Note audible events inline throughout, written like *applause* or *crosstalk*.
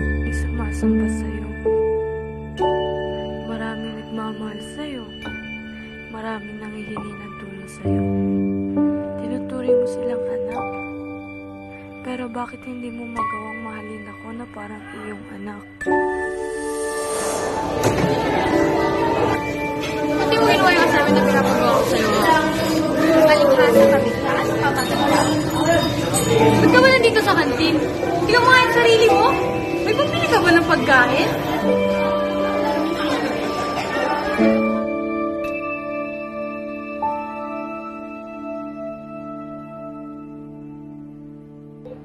May sumasamba sa'yo. Maraming nagmamahal sa'yo. Maraming nangihingi ng tulong sa'yo. Tinuturing mo silang anak. Pero bakit hindi mo magawang mahalin ako na parang iyong anak? Pati mo ginawa yung asamin na pinapagawa pagkain?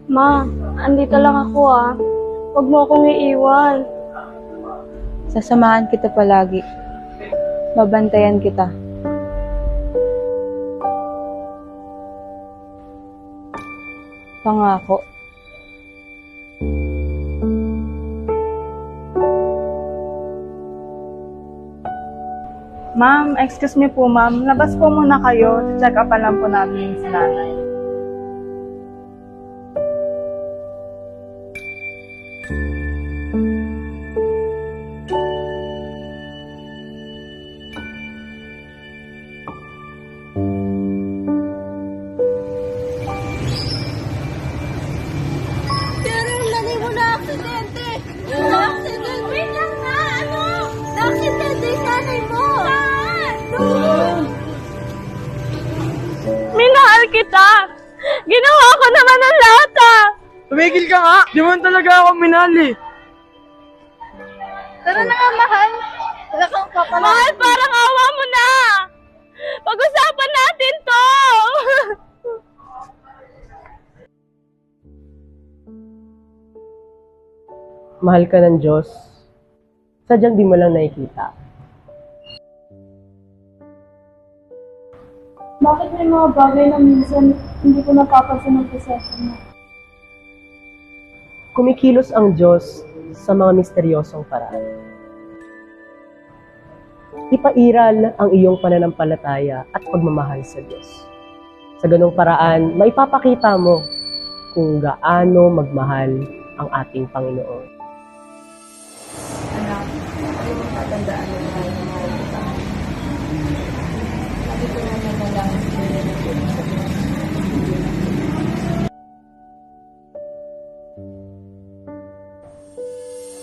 Ma, andito lang ako ah. Huwag mo akong iiwan. Sasamahan kita palagi. Babantayan kita. Pangako. Ma'am, excuse me po ma'am. Labas po muna kayo. Check up lang po namin si nanay. Pero kita! Ginawa ko naman ang lahat ah! Tumigil ka nga! Di mo talaga ako minali. Tara na nga, mahal! Wala kang. Mahal, parang awa mo na! Pag-usapan natin to! *laughs* mahal ka ng Diyos, sadyang di mo lang nakikita. Bakit may mga bagay na minsan hindi ko napapansin ng proseso mo? Kumikilos ang Diyos sa mga misteryosong paraan. Ipairal ang iyong pananampalataya at pagmamahal sa Diyos. Sa ganong paraan, maipapakita mo kung gaano magmahal ang ating Panginoon.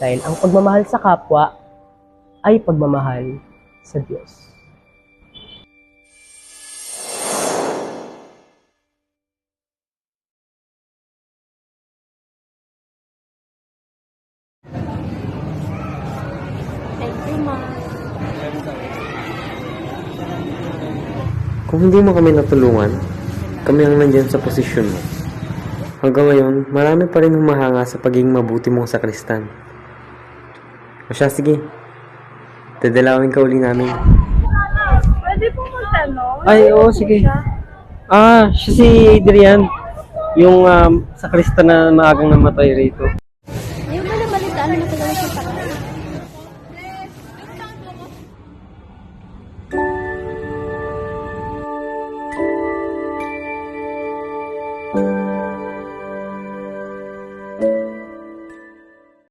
Dahil ang pagmamahal sa kapwa ay pagmamahal sa Diyos. Kung hindi mo kami natulungan, kami ang nandyan sa posisyon mo. Hanggang ngayon, marami pa rin humahanga sa pagiging mabuti mong sakristan. O siya, sige. Dadalawin ka uli namin. Pwede po magtanong? Ay, oo, sige. Ah, siya si Adrian. Yung um, sakrista na maagang namatay rito. Ayaw ba na balita ano na talaga siya sa